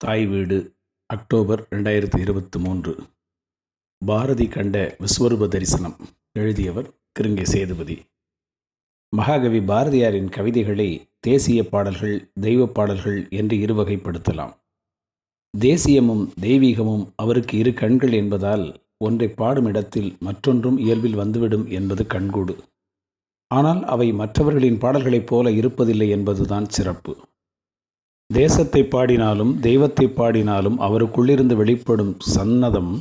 தாய் வீடு அக்டோபர் ரெண்டாயிரத்தி இருபத்தி மூன்று. பாரதி கண்ட விஸ்வரூப தரிசனம் எழுதியவர் கிருங்கே சேதுபதி மகாகவி பாரதியாரின் கவிதைகளை தேசிய பாடல்கள் தெய்வ பாடல்கள் என்று இருவகைப்படுத்தலாம். தேசியமும் தெய்வீகமும் அவருக்கு இரு கண்கள் என்பதால் ஒன்றை பாடும் இடத்தில் மற்றொன்றும் இயல்பில் வந்துவிடும் என்பது கண்கூடு. ஆனால் அவை மற்றவர்களின் பாடல்களைப் போல இருப்பதில்லை என்பதுதான் சிறப்பு. தேசத்தை பாடினாலும் தெய்வத்தை பாடினாலும் அவருக்குள்ளிருந்து வெளிப்படும் சன்னதம்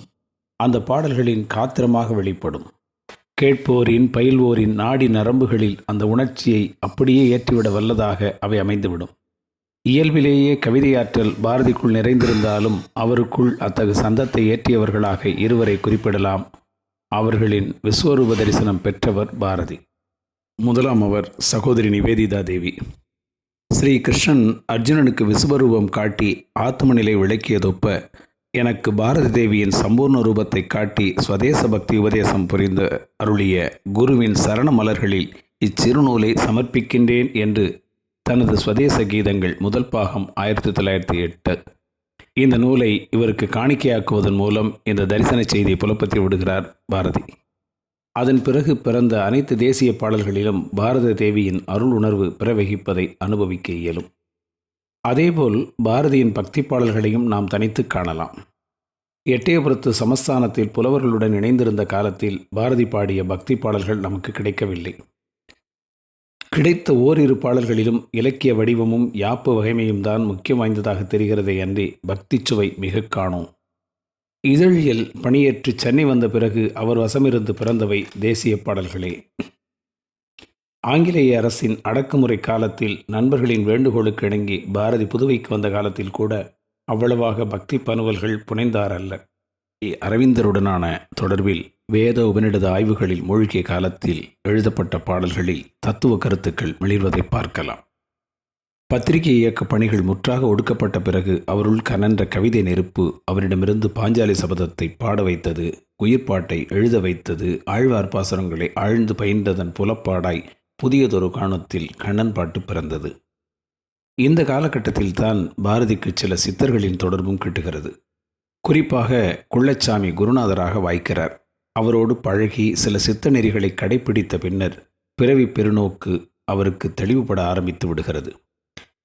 அந்த பாடல்களின் காத்திரமாக வெளிப்படும். கேட்போரின் பயில்வோரின் நாடி நரம்புகளில் அந்த உணர்ச்சியை அப்படியே ஏற்றிவிட வல்லதாக அவை அமைந்துவிடும். இயல்பிலேயே கவிதையாற்றல் பாரதிக்குள் நிறைந்திருந்தாலும் அவருக்குள் அத்தகு சந்தத்தை ஏற்றியவர்களாக இருவரை குறிப்பிடலாம். அவர்களின் விஸ்வரூப தரிசனம் பெற்றவர் பாரதி. முதலாம் அவர் சகோதரி நிவேதிதா தேவி. ஸ்ரீ கிருஷ்ணன் அர்ஜுனனுக்கு விசுவரூபம் காட்டி ஆத்ம நிலை விளக்கியதொப்ப எனக்கு பாரதி தேவியின் சம்பூர்ண ரூபத்தை காட்டி ஸ்வதேச பக்தி உபதேசம் புரிந்த அருளிய குருவின் சரண மலர்களில் இச்சிறுநூலை சமர்ப்பிக்கின்றேன் என்று தனது ஸ்வதேச கீதங்கள் முதல் பாகம் ஆயிரத்தி தொள்ளாயிரத்தி எட்டு. இந்த நூலை இவருக்கு காணிக்கையாக்குவதன் மூலம் இந்த தரிசன செய்தியை புலப்பத்தி விடுகிறார் பாரதி. அதன் பிறகு பிறந்த அனைத்து தேசிய பாடல்களிலும் பாரத தேவியின் அருள் உணர்வு பிறவகிப்பதை அனுபவிக்க இயலும். அதேபோல் பாரதியின் பக்தி பாடல்களையும் நாம் தனித்து காணலாம். எட்டயபுரத்து சமஸ்தானத்தில் புலவர்களுடன் இணைந்திருந்த காலத்தில் பாரதி பாடிய பக்தி பாடல்கள் நமக்கு கிடைக்கவில்லை. கிடைத்த ஓரிரு பாடல்களிலும் இலக்கிய வடிவமும் யாப்பு வகைமையும் தான் முக்கியம் வாய்ந்ததாக தெரிகிறதே அன்றி பக்தி சுவை மிக காணோம். இதழியல் பணியேற்று சென்னை வந்த பிறகு அவர் வசமிருந்து பிறந்தவை தேசிய பாடல்களே. ஆங்கிலேய அரசின் அடக்குமுறை காலத்தில் நண்பர்களின் வேண்டுகோளுக்கு இணங்கி பாரதி புதுவைக்கு வந்த காலத்தில் கூட அவ்வளவாக பக்தி பனுவல்கள் புனைந்தார் அல்ல அரவிந்தருடனான தொடர்பில் வேத உபநிடத ஆய்வுகளில் மூழ்கிய காலத்தில் எழுதப்பட்ட பாடல்களில் தத்துவ கருத்துக்கள் மிளிர்வதை பார்க்கலாம். பத்திரிகை இயக்க பணிகள் முற்றாக ஒடுக்கப்பட்ட பிறகு அவருள் கனன்ற கவிதை நெருப்பு அவரிடமிருந்து பாஞ்சாலி சபதத்தை பாட வைத்தது உயிர்ப்பாட்டை எழுத வைத்தது ஆழ்வார் பாசனங்களை ஆழ்ந்து பயின்றதன் புலப்பாடாய் புதியதொரு காணத்தில் கண்ணன் பாட்டு பிறந்தது. இந்த காலகட்டத்தில் தான் பாரதிக்கு சில சித்தர்களின் தொடர்பும் கிட்டுகிறது. குறிப்பாக குள்ளச்சாமி குருநாதராக வாய்க்கிறார். அவரோடு பழகி சில சித்த நெறிகளை கடைபிடித்த பின்னர் பிறவி பெருநோக்கு அவருக்கு தெளிவுபட ஆரம்பித்து விடுகிறது.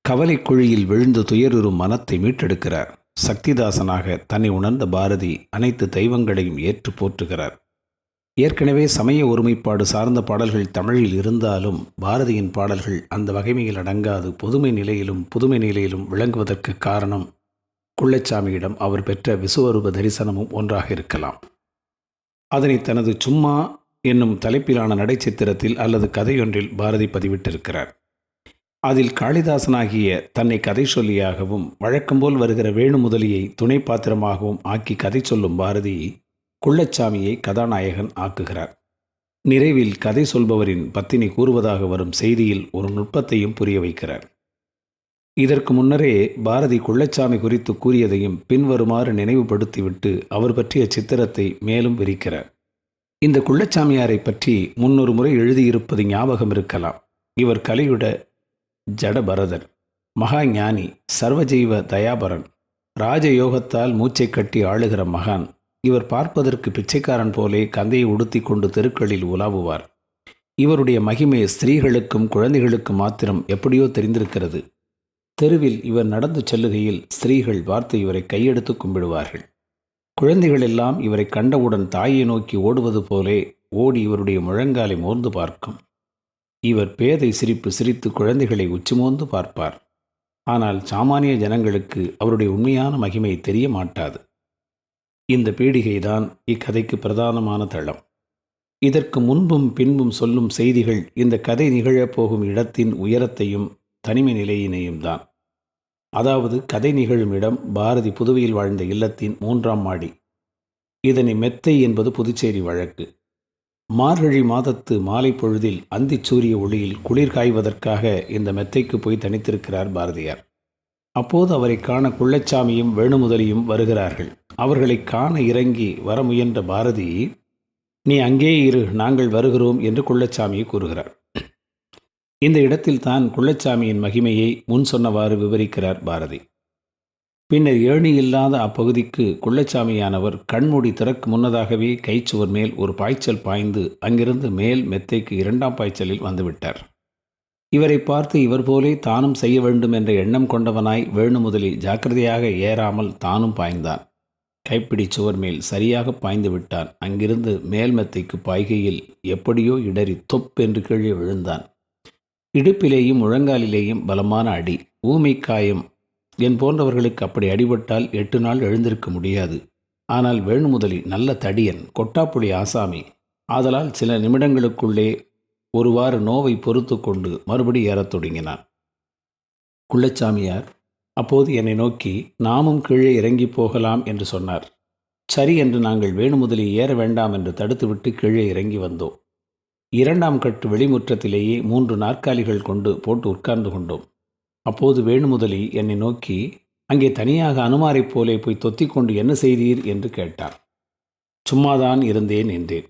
கவலை குழியில் விழுந்து துயருறும் மனத்தை மீட்டெடுக்கிறார். சக்திதாசனாக தன்னை உணர்ந்த பாரதி அனைத்து தெய்வங்களையும் ஏற்று போற்றுகிறார். ஏற்கனவே சமய ஒருமைப்பாடு சார்ந்த பாடல்கள் தமிழில் இருந்தாலும் பாரதியின் பாடல்கள் அந்த வகைமையில் அடங்காது. பொதுமை நிலையிலும் புதுமை நிலையிலும் விளங்குவதற்கு காரணம் குள்ளச்சாமியிடம் அவர் பெற்ற விசுவரூப தரிசனமும் ஒன்றாக இருக்கலாம். அதனை தனது சும்மா என்னும் தலைப்பிலான நடைச்சித்திரத்தில் அல்லது கதையொன்றில் பாரதி பதிவிட்டிருக்கிறார். அதில் காளிதாசனாகிய தன்னை கதை சொல்லியாகவும் வழக்கம்போல் வருகிற வேணு முதலியை துணை பாத்திரமாகவும் ஆக்கி கதை சொல்லும் பாரதி குள்ளச்சாமியை கதாநாயகன் ஆக்குகிறார். நிறைவில் கதை சொல்பவரின் பத்தினி கூறுவதாக வரும் செய்தியில் ஒரு நுட்பத்தையும் புரிய வைக்கிறார். இதற்கு முன்னரே பாரதி குள்ளச்சாமி குறித்து கூறியதையும் பின்வருமாறு நினைவுபடுத்திவிட்டு அவர் பற்றிய சித்திரத்தை மேலும் விரிக்கிறார். இந்த குள்ளச்சாமியாரை பற்றி முன்னொரு முறை எழுதியிருப்பது ஞாபகம் இருக்கலாம். இவர் கலையுட ஜடபரதர் மகா ஞானி சர்வஜீவ தயாபரன் ராஜயோகத்தால் மூச்சை கட்டி ஆளுகிற மகான். இவர் பார்ப்பதற்கு பிச்சைக்காரன் போலே கந்தையை உடுத்தி கொண்டு தெருக்களில் உலாவுவார். இவருடைய மகிமை ஸ்திரீகளுக்கும் குழந்தைகளுக்கும் மாத்திரம் எப்படியோ தெரிந்திருக்கிறது. தெருவில் இவர் நடந்து செல்லுகையில் ஸ்திரீகள் வார்த்தை இவரை கையெடுத்து கும்பிடுவார்கள். குழந்தைகள் எல்லாம் இவரை கண்டவுடன் தாயை நோக்கி ஓடுவது போலே ஓடி இவருடைய முழங்காலை மோர்ந்து பார்க்கும். இவர் பேதை சிரிப்பு சிரித்து குழந்தைகளை உச்சிமோந்து பார்ப்பார். ஆனால் சாமானிய ஜனங்களுக்கு அவருடைய உண்மையான மகிமை தெரிய மாட்டாது. இந்த பீடிகைதான் இக்கதைக்கு பிரதானமான தளம். இதற்கு முன்பும் பின்பும் சொல்லும் செய்திகள் இந்த கதை நிகழப்போகும் இடத்தின் உயரத்தையும் தனிமை நிலையினையும் தான் அதாவது கதை நிகழும் இடம் பாரதி புதுவையில் வாழ்ந்த இல்லத்தின் மூன்றாம் மாடி. இதனை மெத்தை என்பது புதுச்சேரி வழக்கு. மார்கழி மாதத்து மாலை பொழுதில் அந்தி சூரிய ஒளியில் குளிர் காய்வதற்காக இந்த மெத்தைக்கு போய் தனித்திருக்கிறார் பாரதியார். அப்போது அவரை காண குள்ளச்சாமியும் வேணுமுதலியும் வருகிறார்கள். அவர்களை காண இறங்கி வர முயன்ற பாரதி நீ அங்கே இரு நாங்கள் வருகிறோம் என்று குள்ளச்சாமியை கூறுகிறார். இந்த இடத்தில் தான் குள்ளச்சாமியின் மகிமையை முன் சொன்னவாறு விவரிக்கிறார் பாரதி. பின்னர் ஏணி இல்லாத அப்பகுதிக்கு குள்ளச்சாமியானவர் கண்மூடி திறக்கு முன்னதாகவே கைச்சுவர் மேல் ஒரு பாய்ச்சல் பாய்ந்து அங்கிருந்து மேல் மெத்தைக்கு இரண்டாம் பாய்ச்சலில் வந்துவிட்டார். இவரை பார்த்து இவர் போலே தானும் செய்ய வேண்டும் என்ற எண்ணம் கொண்டவனாய் வேணுமுதலி ஜாக்கிரதையாக ஏறாமல் தானும் பாய்ந்தான். கைப்பிடி சுவர் மேல் சரியாக பாய்ந்து விட்டான். அங்கிருந்து மேல்மெத்தைக்கு பாய்கையில் எப்படியோ இடறி தொப் என்று கீழே விழுந்தான். இடுப்பிலேயும் முழங்காலிலேயும் பலமான அடி. ஊமை காயம் என் போன்றவர்களுக்கு அப்படி அடிபட்டால் எட்டு நாள் எழுந்திருக்க முடியாது. ஆனால் வேணுமுதலி நல்ல தடியன் கொட்டாப்புளி ஆசாமி ஆதலால் சில நிமிடங்களுக்குள்ளே ஒருவாறு நோவை பொறுத்து கொண்டு மறுபடி ஏறத் தொடங்கினான். குள்ளச்சாமியார் அப்போது என்னை நோக்கி நாமும் கீழே இறங்கி போகலாம் என்று சொன்னார். சரி என்று நாங்கள் வேணுமுதலி ஏற வேண்டாம் என்று தடுத்துவிட்டு கீழே இறங்கி வந்தோம். இரண்டாம் கட்டு வெளிமுற்றத்திலேயே மூன்று நாற்காலிகள் கொண்டு போட்டு உட்கார்ந்து கொண்டோம். அப்போது வேணுமுதலி என்னை நோக்கி அங்கே தனியாக அனுமாரைப் போலே போய் தொத்திக்கொண்டு என்ன செய்தீர்? என்று கேட்டார். சும்மாதான் இருந்தேன் என்றேன்.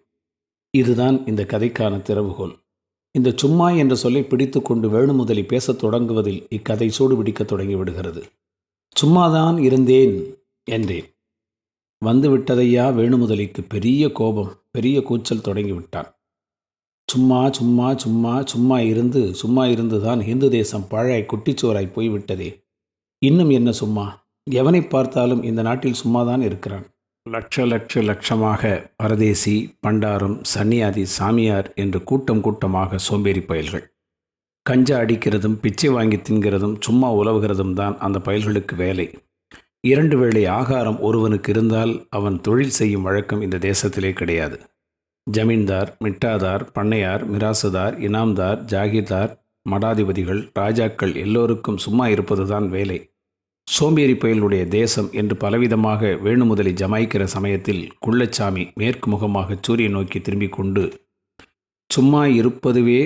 இதுதான் இந்த கதைக்கான திறவுகோல். இந்த சும்மா என்ற சொல்லை பிடித்து கொண்டு வேணுமுதலி பேசத் தொடங்குவதில் இக்கதை சூடு பிடிக்கத் தொடங்கிவிடுகிறது சும்மாதான் இருந்தேன் என்றேன். வந்துவிட்டதையா? வேணுமுதலிக்கு பெரிய கோபம் பெரிய கூச்சல் தொடங்கிவிட்டான் சும்மா சும்மா சும்மா சும்மா இருந்து சும்மா இருந்துதான் இந்து தேசம் பழைய குட்டிச்சோராய் போய்விட்டதே. இன்னும் என்ன சும்மா? எவனை பார்த்தாலும் இந்த நாட்டில் சும்மாதான் இருக்கிறான். லட்ச லட்ச லட்சமாக பரதேசி பண்டாரம் சன்னியாதி சாமியார் என்று கூட்டம் கூட்டமாக சோம்பேறி பயல்கள். கஞ்சா அடிக்கிறதும் பிச்சை வாங்கி தின்கிறதும் சும்மா உலவுகிறதும் தான் அந்த பயல்களுக்கு வேலை. இரண்டு வேளை ஆகாரம் ஒருவனுக்கு இருந்தால் அவன் தொழில் செய்யும் வழக்கம் இந்த தேசத்திலே கிடையாது. ஜமீன்தார் மிட்டாதார் பண்ணையார் மிராசுதார் இனாம்தார் ஜாகிர்தார் மடாதிபதிகள் ராஜாக்கள் எல்லோருக்கும் சும்மா இருப்பதுதான் வேலை. சோம்பேறி பயலுடைய தேசம் என்று பலவிதமாக வேணுமுதலி ஜமாய்க்கிற சமயத்தில் குள்ளச்சாமி மேற்கு முகமாக சூரியன் நோக்கி திரும்பிக் கொண்டு சும்மா இருப்பதுவே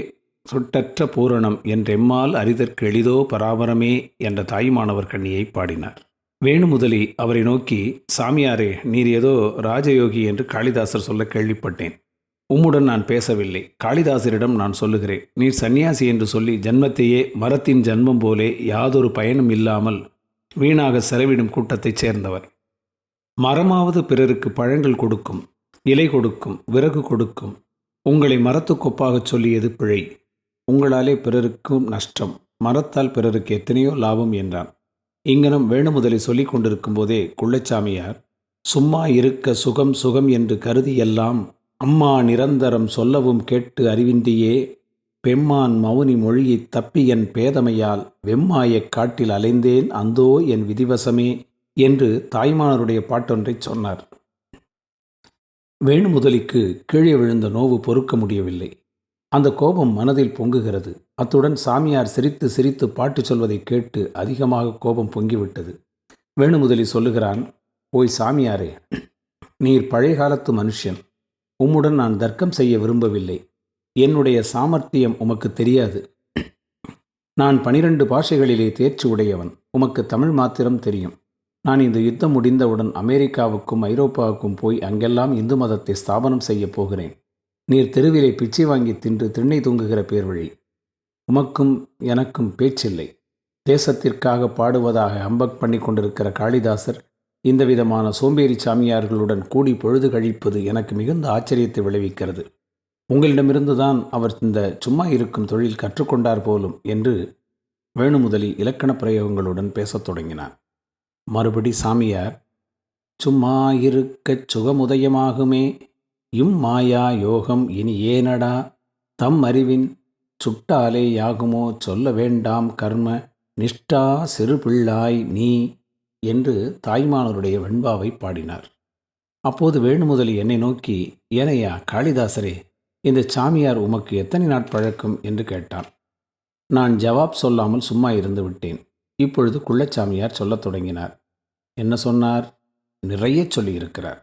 சுட்டற்ற பூரணம் என்றெம்மால் அறிதற்கு எளிதோ பராபரமே என்ற தாய்மானவர் கண்ணியை பாடினார். வேணுமுதலி அவரை நோக்கி சாமியாரே நீர் ஏதோ ராஜயோகி என்று காளிதாசர் சொல்ல கேள்விப்பட்டேன். உம்முடன் நான் பேசவில்லை. காளிதாசரிடம் நான் சொல்லுகிறேன் நீ சன்னியாசி என்று சொல்லி ஜன்மத்தையே மரத்தின் ஜன்மம் போலே யாதொரு பயனும் இல்லாமல் வீணாக செலவிடும் கூட்டத்தைச் சேர்ந்தவர். மரமாவது பிறருக்கு பழங்கள் கொடுக்கும் இலை கொடுக்கும் விறகு கொடுக்கும். உங்களை மரத்துக்கொப்பாகச் சொல்லியது பிழை. உங்களாலே பிறருக்கும் நஷ்டம். மரத்தால் பிறருக்கு எத்தனையோ லாபம் என்றான். இங்கனம் வேணுமுதலை சொல்லிக் கொண்டிருக்கும் போதே குள்ளச்சாமியார் சும்மா இருக்க சுகம் சுகம் என்று கருதி எல்லாம் அம்மா நிரந்தரம் சொல்லவும் கேட்டு அறிவின்றியே பெம்மான் மௌனி மொழியைத் தப்பி என் பேதமையால் வெம்மாயக் காட்டில் அலைந்தேன் அந்தோ என் விதிவசமே என்று தாய்மானருடைய பாட்டொன்றைச் சொன்னார். வேணுமுதலிக்கு கீழே விழுந்த நோவு பொறுக்க முடியவில்லை. அந்த கோபம் மனதில் பொங்குகிறது. அத்துடன் சாமியார் சிரித்து சிரித்து பாட்டு சொல்வதை கேட்டு அதிகமாக கோபம் பொங்கிவிட்டது. வேணுமுதலி சொல்லுகிறான் ஓய் சாமியாரே நீர் பழைய காலத்து மனுஷன். உம்முடன் நான் தர்க்கம் செய்ய விரும்பவில்லை. என்னுடைய சாமர்த்தியம் உமக்கு தெரியாது. நான் பனிரெண்டு பாஷைகளிலே தேர்ச்சி உடையவன். உமக்கு தமிழ் மாத்திரம் தெரியும். நான் இந்த யுத்தம் முடிந்தவுடன் அமெரிக்காவுக்கும் ஐரோப்பாவுக்கும் போய் அங்கெல்லாம் இந்து மதத்தை ஸ்தாபனம் செய்யப் போகிறேன். நீர் தெருவிலே பிச்சை வாங்கி தின்று திண்ணை தூங்குகிற பேர் வழி உமக்கும் எனக்கும் பேச்சில்லை. தேசத்திற்காக பாடுவதாக அம்பக் பண்ணி கொண்டிருக்கிற காளிதாசர் இந்த விதமான சோம்பேறி சாமியார்களுடன் கூடி பொழுது கழிப்பது எனக்கு மிகுந்த ஆச்சரியத்தை விளைவிக்கிறது. உங்களிடமிருந்து தான் அவர் இந்த சும்மா இருக்கும் தொழில் கற்றுக்கொண்டார் போலும் என்று வேணுமுதலி இலக்கண பிரயோகங்களுடன் பேசத் தொடங்கினார் மறுபடி சாமியார் சும்மா இருக்கச் சுகமுதயமாகுமே இம் மாயா யோகம் இனி ஏனடா? தம் அறிவின் சுட்டாலே யாகுமோ சொல்ல வேண்டாம் கர்ம நிஷ்டா சிறு பிள்ளாய் நீ என்று தாய்மானவருடைய வெண்பாவை பாடினார். அப்போது வேணுமுதலி என்னை நோக்கி ஏனையா காளிதாசரே இந்த சாமியார் உமக்கு எத்தனை நாட்பழக்கம் என்று கேட்டான். நான் ஜவாப் சொல்லாமல் சும்மா இருந்து விட்டேன். இப்பொழுது குள்ளச்சாமியார் சொல்லத் தொடங்கினார். என்ன சொன்னார்? நிறைய சொல்லியிருக்கிறார்.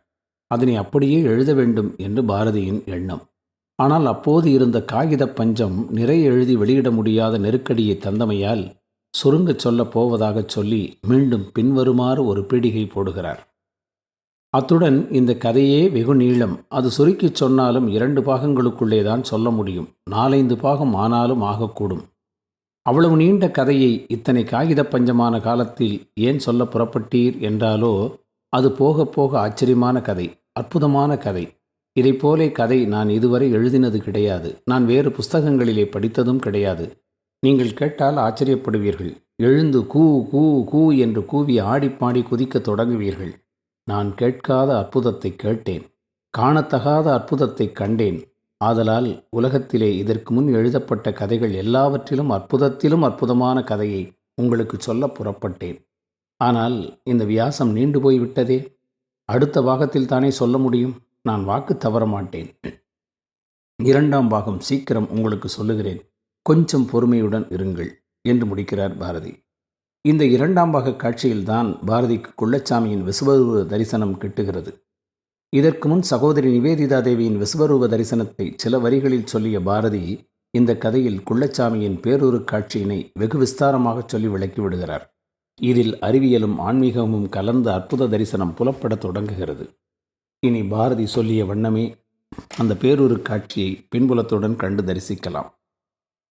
அதனை அப்படியே எழுத வேண்டும் என்று பாரதியின் எண்ணம். ஆனால் அப்போது இருந்த காகித பஞ்சம் நிறைய எழுதி வெளியிட முடியாத நெருக்கடியை தந்தமையால் சுருங்கச் சொல்லப் போவதாகச் சொல்லி மீண்டும் பின்வருமாறு ஒரு பீடிகை போடுகிறார். அத்துடன் இந்த கதையே வெகு நீளம். அது சுருக்கிச் சொன்னாலும் இரண்டு பாகங்களுக்குள்ளே தான் சொல்ல முடியும். நாலைந்து பாகம் ஆனாலும் ஆகக்கூடும். அவ்வளவு நீண்ட கதையை இத்தனை காகித பஞ்சமான காலத்தில் ஏன் சொல்ல புறப்பட்டீர் என்றாலோ அது போக போக ஆச்சரியமான கதை அற்புதமான கதை. இதைப் போலே கதை நான் இதுவரை எழுதினது கிடையாது. நான் வேறு புஸ்தகங்களிலே படித்ததும் கிடையாது. நீங்கள் கேட்டால் ஆச்சரியப்படுவீர்கள். எழுந்து கூ கூ கூ என்று கூவி ஆடிப்பாடி குதிக்க தொடங்குவீர்கள். நான் கேட்காத அற்புதத்தை கேட்டேன். காணத்தகாத அற்புதத்தை கண்டேன். ஆதலால் உலகத்திலே இதற்கு முன் எழுதப்பட்ட கதைகள் எல்லாவற்றிலும் அற்புதத்திலும் அற்புதமான கதையை உங்களுக்கு சொல்ல புறப்பட்டேன். ஆனால் இந்த வியாசம் நீண்டு போய்விட்டதே அடுத்த பாகத்தில் தானே சொல்ல முடியும். நான் வாக்கு தவற மாட்டேன் இரண்டாம் பாகம் சீக்கிரம் உங்களுக்கு சொல்லுகிறேன். கொஞ்சம் பொறுமையுடன் இருங்கள் என்று முடிக்கிறார் பாரதி. இந்த இரண்டாம் பாக காட்சியில்தான் பாரதிக்கு குள்ளச்சாமியின் விஸ்வரூப தரிசனம் கிட்டுகிறது. இதற்கு முன் சகோதரி நிவேதிதா தேவியின் விஸ்வரூப தரிசனத்தை சில வரிகளில் சொல்லிய பாரதி இந்த கதையில் குள்ளச்சாமியின் பேரொரு காட்சியினை வெகு விஸ்தாரமாக சொல்லி விளக்கிவிடுகிறார் இதில் அறிவியலும் ஆன்மீகமும் கலந்த அற்புத தரிசனம் புலப்படத் தொடங்குகிறது. இனி பாரதி சொல்லிய வண்ணமே அந்த பேரூரு காட்சியை பின்புலத்துடன் கண்டு தரிசிக்கலாம்.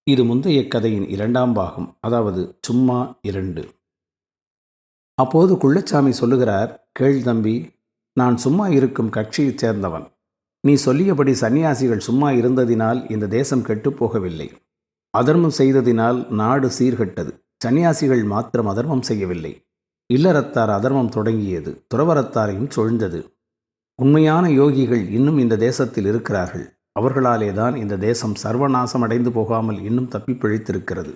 இது முந்தைய கதையின் இரண்டாம் பாகம் அதாவது சும்மா இரண்டு. அப்போது குள்ளச்சாமி சொல்லுகிறார் கேள் தம்பி நான் சும்மா இருக்கும் கட்சியைச் சேர்ந்தவன். நீ சொல்லியபடி சன்னியாசிகள் சும்மா இருந்ததினால் இந்த தேசம் கெட்டுப்போகவில்லை அதர்மம் செய்ததினால் நாடு சீர்கெட்டது. சன்னியாசிகள் மாத்திரம் அதர்மம் செய்யவில்லை. இல்லறத்தார் அதர்மம் தொடங்கியது துறவரத்தாரையும் சொழ்ந்தது. உண்மையான யோகிகள் இன்னும் இந்த தேசத்தில் இருக்கிறார்கள். அவர்களாலே தான் இந்த தேசம் சர்வநாசம் அடைந்து போகாமல் இன்னும் தப்பி பிழைத்திருக்கிறது.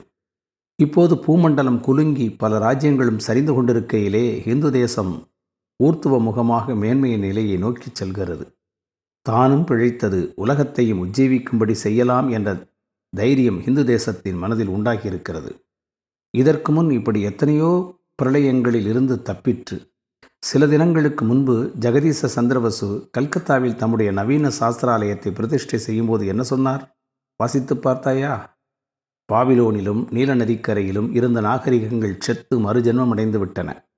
இப்போது பூமண்டலம் குலுங்கி பல ராஜ்யங்களும் சரிந்து கொண்டிருக்கையிலே இந்து தேசம் ஊர்த்துவ முகமாக மேன்மையின் நிலையை நோக்கிச் செல்கிறது. தானும் பிழைத்தது உலகத்தையும் உஜ்ஜீவிக்கும்படி செய்யலாம் என்ற தைரியம் இந்து தேசத்தின் மனதில் உண்டாகியிருக்கிறது. இதற்கு முன் இப்படி எத்தனையோ பிரளயங்களில் இருந்து தப்பிற்று. சில தினங்களுக்கு முன்பு ஜெகதீச சந்திரவசு கல்கத்தாவில் தம்முடைய நவீன சாஸ்திராலயத்தை பிரதிஷ்டை செய்யும்போது என்ன சொன்னார்? வாசித்து பார்த்தாயா? பாபிலோனிலும் நீல நதிக்கரையிலும் இருந்த நாகரிகங்கள் செத்து மறுஜென்மம் அடைந்து விட்டன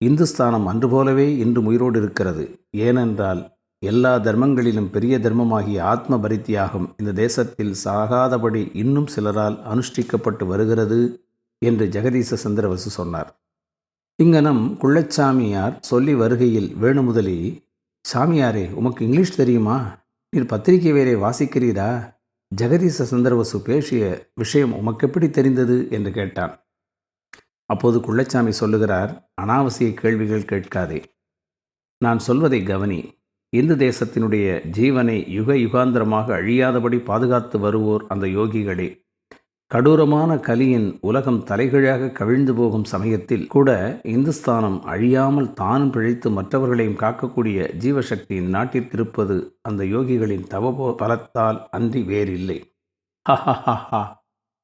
இந்துஸ்தானம் அன்று போலவே இன்று உயிரோடு இருக்கிறது. ஏனென்றால் எல்லா தர்மங்களிலும் பெரிய தர்மமாகிய ஆத்ம பரித்தியாகம் இந்த தேசத்தில் சாகாதபடி இன்னும் சிலரால் அனுஷ்டிக்கப்பட்டு வருகிறது என்று ஜெகதீச சந்திரவசு சொன்னார். இங்கனம் குள்ளச்சாமியார் சொல்லி வருகையில் வேணுமுதலி சாமியாரே உமக்கு இங்கிலீஷ் தெரியுமா? நீர் பத்திரிகை வேறே வாசிக்கிறீரா? ஜெகதீச சந்திரவசு பேசிய விஷயம் உமக்கு எப்படி தெரிந்தது? என்று கேட்டான். அப்போது குள்ளச்சாமி சொல்லுகிறார் அனாவசிய கேள்விகள் கேட்காதே. நான் சொல்வதை கவனி. இந்து தேசத்தினுடைய ஜீவனை யுக யுகாந்திரமாக அழியாதபடி பாதுகாத்து வருவோர் அந்த யோகிகளே. கடூரமான கலியின் உலகம் தலைகீழாக கவிழ்ந்து போகும் சமயத்தில் கூட இந்துஸ்தானம் அழியாமல் தானும் பிழைத்து மற்றவர்களையும் காக்கக்கூடிய ஜீவசக்தியின் நாட்டிற்கிருப்பது அந்த யோகிகளின் தவபோ பலத்தால் அன்றி வேறில்லை. ஹஹஹஹா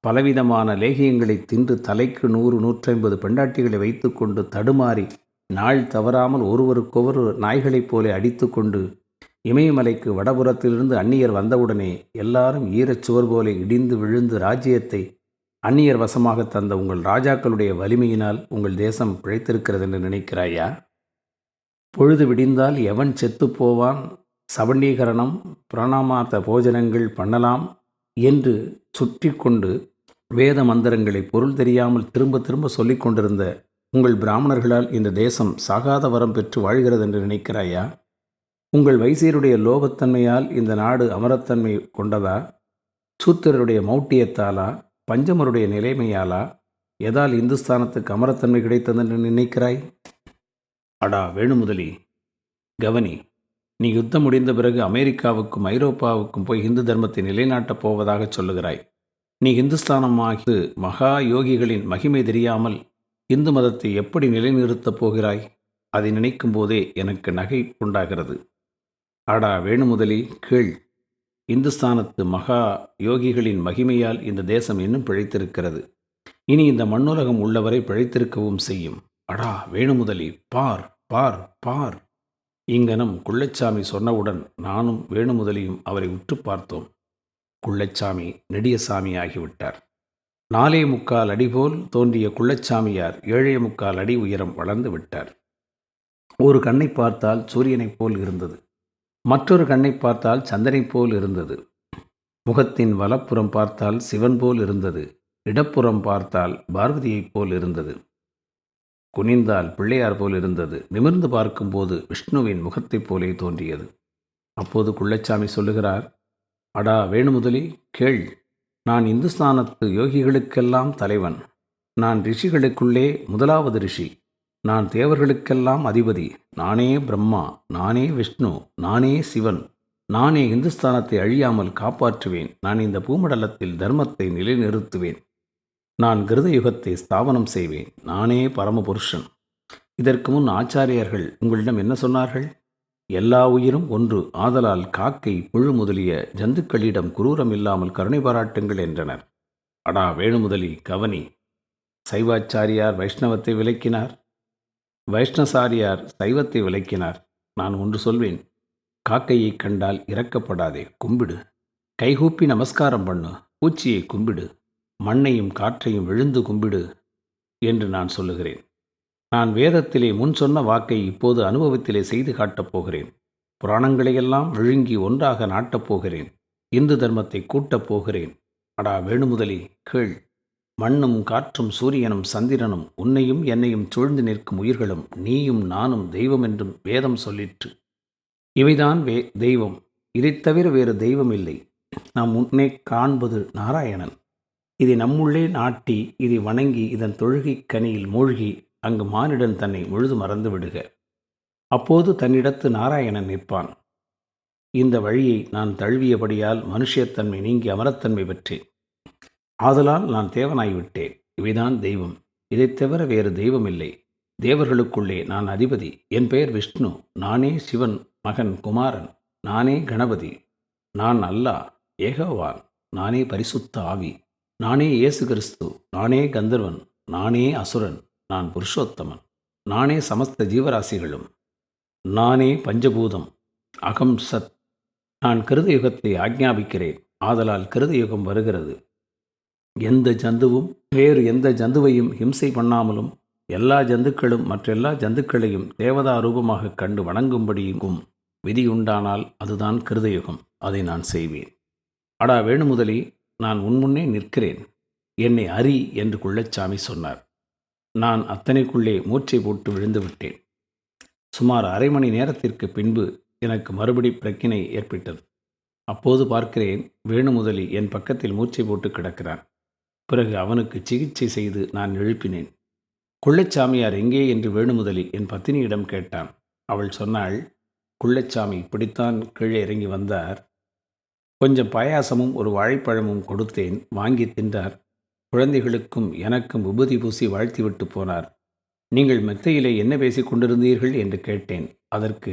பலவிதமான லேகியங்களை தின்று தலைக்கு நூறு நூற்றைம்பது பெண்டாட்டிகளை வைத்துக்கொண்டு தடுமாறி நாள் தவறாமல் ஒருவருக்கொரு நாய்களைப் போல அடித்துக்கொண்டு இமயமலைக்கு வடபுறத்திலிருந்து அந்நியர் வந்தவுடனே எல்லாரும் ஈரச்சுவர் போல இடிந்து விழுந்து ராஜ்யத்தை அந்நியர் வசமாக தந்த உங்கள் ராஜாக்களுடைய வலிமையினால் உங்கள் தேசம் பிழைத்திருக்கிறது என்று நினைக்கிறாயா? பொழுது விடிந்தால் எவன் செத்துப்போவான் சவண்டீகரணம் சபண்டீகரணம் பிரணாமார்த்த போஜனங்கள் பண்ணலாம் என்று சுற்றி கொண்டு வேத மந்திரங்களை பொருள் தெரியாமல் திரும்ப திரும்ப சொல்லிக் கொண்டிருந்த உங்கள் பிராமணர்களால் இந்த தேசம் சாகாத வரம் பெற்று வாழ்கிறது என்று நினைக்கிறாயா? உங்கள் வைசியருடைய லோபத்தன்மையால் இந்த நாடு அமரத்தன்மை கொண்டதா? சூத்திரருடைய மௌட்டியத்தாலா? பஞ்சமருடைய நிலைமையாலா? எதால் இந்துஸ்தானத்துக்கு அமரத்தன்மை கிடைத்ததென்று நினைக்கிறாய்? அடா வேணுமுதலி கவனி நீ யுத்தம் முடிந்த பிறகு அமெரிக்காவுக்கும் ஐரோப்பாவுக்கும் போய் இந்து தர்மத்தை நிலைநாட்டப் போவதாக சொல்லுகிறாய். நீ இந்துஸ்தானமாகி மகா யோகிகளின் மகிமை தெரியாமல் இந்து மதத்தை எப்படி நிலைநிறுத்தப் போகிறாய்? அதை நினைக்கும் போதே எனக்கு நகை உண்டாகிறது. அடா வேணுமுதலி கீழ் இந்துஸ்தானத்து மகா யோகிகளின் மகிமையால் இந்த தேசம் இன்னும் பிழைத்திருக்கிறது. இனி இந்த மண்ணுலகம் உள்ளவரை பிழைத்திருக்கவும் செய்யும். அடா வேணுமுதலி பார் பார் பார். இங்கனம் குள்ளச்சாமி சொன்னவுடன் நானும் வேணுமுதலியும் அவரை உற்று பார்த்தோம். குள்ளச்சாமி நெடியசாமி ஆகிவிட்டார் நாலே முக்கால் அடி போல் தோன்றிய குள்ளச்சாமியார் ஏழே முக்கால் அடி உயரம் வளர்ந்து விட்டார். ஒரு கண்ணை பார்த்தால் சூரியனைப் போல் இருந்தது. மற்றொரு கண்ணை பார்த்தால் சந்தனைப் போல் இருந்தது. முகத்தின் வலப்புறம் பார்த்தால் சிவன் போல் இருந்தது. இடப்புறம் பார்த்தால் பார்வதியைப் போல் இருந்தது. குனிந்தால் பிள்ளையார் போல் இருந்தது. நிமிர்ந்து பார்க்கும்போது விஷ்ணுவின் முகத்தைப் போலே தோன்றியது. அப்போது குள்ளச்சாமி சொல்லுகிறார் அடா வேணுமுதலி கேள். நான் இந்துஸ்தானத்து யோகிகளுக்கெல்லாம் தலைவன். நான் ரிஷிகளுக்குள்ளே முதலாவது ரிஷி. நான் தேவர்களுக்கெல்லாம் அதிபதி. நானே பிரம்மா நானே விஷ்ணு நானே சிவன். நானே இந்துஸ்தானத்தை அழியாமல் காப்பாற்றுவேன். நான் இந்த பூமண்டலத்தில் தர்மத்தை நிலைநிறுத்துவேன். நான் கிருத யுகத்தை ஸ்தாபனம் செய்வேன். நானே பரமபுருஷன். இதற்கு முன் ஆச்சாரியர்கள் உங்களிடம் என்ன சொன்னார்கள்? எல்லா உயிரும் ஒன்று ஆதலால் காக்கை புழு முதலிய ஜந்துக்களிடம் குரூரம் இல்லாமல் கருணை பாராட்டுங்கள் என்றனர். அடா வேணுமுதலி கவனி. சைவாச்சாரியார் வைஷ்ணவத்தை விளக்கினார் வைஷ்ணசாரியார் சைவத்தை விளக்கினார். நான் ஒன்று சொல்வேன் காக்கையை கண்டால் இறக்கப்படாதே கும்பிடு. கைகூப்பி நமஸ்காரம் பண்ணு பூச்சியை கும்பிடு. மண்ணையும் காற்றையும் விழுந்து கும்பிடு என்று நான் சொல்லுகிறேன். நான் வேதத்திலே முன் சொன்ன வாக்கை இப்போது அனுபவத்திலே செய்து காட்டப் போகிறேன். புராணங்களையெல்லாம் விழுங்கி ஒன்றாக நாட்டப் போகிறேன். இந்து தர்மத்தை கூட்டப் போகிறேன். அடா வேணுமுதலி கேள். மண்ணும் காற்றும் சூரியனும் சந்திரனும் உன்னையும் என்னையும் சூழ்ந்து நிற்கும் உயிர்களும் நீயும் நானும் தெய்வம் என்றும் வேதம் சொல்லிற்று. இவைதான் வே தெய்வம். இதைத் தவிர வேறு தெய்வம் இல்லை. நாம் முன்னே காண்பது நாராயணன். இதை நம்முள்ளே நாட்டி இதை வணங்கி இதன் தொழுகை கனியில் மூழ்கி அங்கு மானிடன் தன்னை முழுது மறந்து விடுக. அப்போது தன்னிடத்து நாராயணன் நிற்பான். இந்த வழியை நான் தழுவியபடியால் மனுஷத்தன்மை நீங்கி அமரத்தன்மை பெற்றேன். ஆதலால் நான் தேவனாய்விட்டேன். இவைதான் தெய்வம். இதைத் தவிர வேறு தெய்வம் இல்லை தேவர்களுக்குள்ளே நான் அதிபதி. என் பெயர் விஷ்ணு. நானே சிவன் மகன் குமாரன். நானே கணபதி. நான் அல்லா ஏகவான் நானே பரிசுத்த ஆவி. நானே இயேசு கிறிஸ்து. நானே கந்தர்வன். நானே அசுரன். நான் புருஷோத்தமன். நானே சமஸ்த ஜீவராசிகளும். நானே பஞ்சபூதம். அகம் சத். நான் கிருதயுகத்தை ஆக்ஞாபிக்கிறேன் ஆதலால் கிருதயுகம் வருகிறது. எந்த ஜந்துவும் வேறு எந்த ஜந்துவையும் ஹிம்சை பண்ணாமலும் எல்லா ஜந்துக்களும் மற்றெல்லா ஜந்துக்களையும் தேவதா ரூபமாக கண்டு வணங்கும்படியும் விதி உண்டானால் அதுதான் கிருதயுகம். அதை நான் செய்வேன். அடா வேணுமுதலி நான் உன்முன்னே நிற்கிறேன். என்னை அறி என்று குள்ளச்சாமி சொன்னார். நான் அத்தனைக்குள்ளே மூச்சை போட்டு விழுந்து விட்டேன். சுமார் அரை மணி நேரத்திற்கு பின்பு எனக்கு மறுபடி பிரக்கினை ஏற்பட்டது. அப்போது பார்க்கிறேன் வேணுமுதலி என் பக்கத்தில் மூச்சை போட்டு கிடக்கிறான். பிறகு அவனுக்கு சிகிச்சை செய்து நான் எழுப்பினேன். குள்ளச்சாமியார் எங்கே என்று வேணுமுதலி என் பத்தினியிடம் கேட்டான். அவள் சொன்னாள் குள்ளச்சாமி இப்படித்தான் கீழே இறங்கி வந்தார். கொஞ்சம் பாயாசமும் ஒரு வாழைப்பழமும் கொடுத்தேன் வாங்கி தின்றார். குழந்தைகளுக்கும் எனக்கும் விபூதி பூசி வாழ்த்திவிட்டு போனார். நீங்கள் மெத்தையிலே என்ன பேசிக் கொண்டிருந்தீர்கள்? என்று கேட்டேன். அதற்கு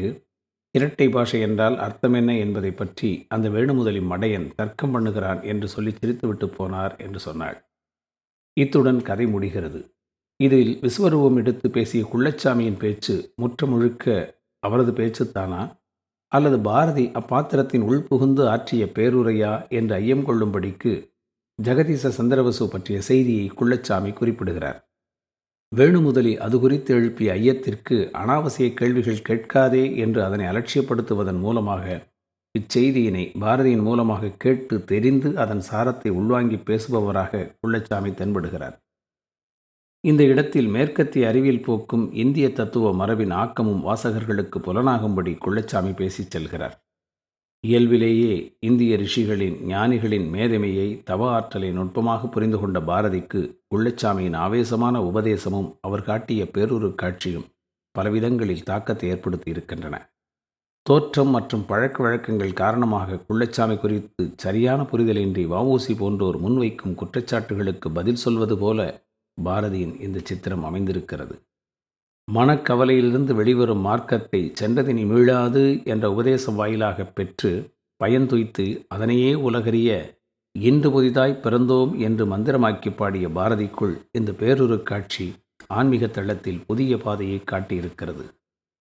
இரட்டை பாஷை என்றால் அர்த்தம் என்ன என்பதை பற்றி அந்த வேணுமுதலி மடையன் தர்க்கம் பண்ணுகிறான் என்று சொல்லி சிரித்துவிட்டு போனார் என்று சொன்னாள். இத்துடன் கதை முடிகிறது. இதில் விஸ்வரூபம் எடுத்து பேசிய குள்ளச்சாமியின் பேச்சு முற்ற முழுக்க அவரது பேச்சுத்தானா? அல்லது பாரதி அப்பாத்திரத்தின் உள்புகுந்து ஆற்றிய பேருரையா என்று ஐயம் கொள்ளும்படிக்கு ஜெகதீச சந்திரவசு பற்றிய செய்தியை குள்ளச்சாமி குறிப்பிடுகிறார். வேணுமுதலி அது குறித்து எழுப்பிய ஐயத்திற்கு அனாவசிய கேள்விகள் கேட்காதே என்று அதனை அலட்சியப்படுத்துவதன் மூலமாக இச்செய்தியினை பாரதியின் மூலமாக கேட்டு தெரிந்து அதன் சாரத்தை உள்வாங்கி பேசுபவராக குள்ளச்சாமி தென்படுகிறார். இந்த இடத்தில் மேற்கத்திய அறிவியல் போக்கும் இந்திய தத்துவ மரபின் ஆக்கமும் வாசகர்களுக்கு புலனாகும்படி குள்ளச்சாமி பேசிச் செல்கிறார். இயல்பிலேயே இந்திய ரிஷிகளின் ஞானிகளின் மேதமையை தவ ஆற்றலை நுட்பமாக புரிந்து கொண்ட பாரதிக்கு குள்ளச்சாமியின் ஆவேசமான உபதேசமும் அவர் காட்டிய பேரொரு காட்சியும் பலவிதங்களில் தாக்கத்தை ஏற்படுத்தி இருக்கின்றன. தோற்றம் மற்றும் பழக்க வழக்கங்கள் காரணமாக குள்ளச்சாமி குறித்து சரியான புரிதலின்றி வவுசி போன்றோர் முன்வைக்கும் குற்றச்சாட்டுகளுக்கு பதில் சொல்வது போல பாரதியின் இந்த சித்திரம் அமைந்திருக்கிறது. மனக்கவலையிலிருந்து வெளிவரும் மார்க்கத்தை சென்றதினி மீளாது என்ற உபதேசம் வாயிலாக பெற்று பயன்துய்த்து அதனையே உலகறிய இன்று புதிதாய் பிறந்தோம் என்று மந்திரமாக்கி பாடிய பாரதிக்குள் இந்த பேரொரு காட்சி ஆன்மீக தளத்தில் புதிய பாதையை காட்டியிருக்கிறது.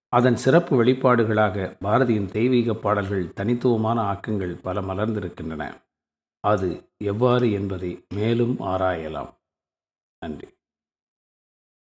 அதன் சிறப்பு வெளிப்பாடுகளாக பாரதியின் தெய்வீக பாடல்கள் தனித்துவமான ஆக்கங்கள் பல மலர்ந்திருக்கின்றன. அது எவ்வாறு என்பதை மேலும் ஆராயலாம். நன்றி.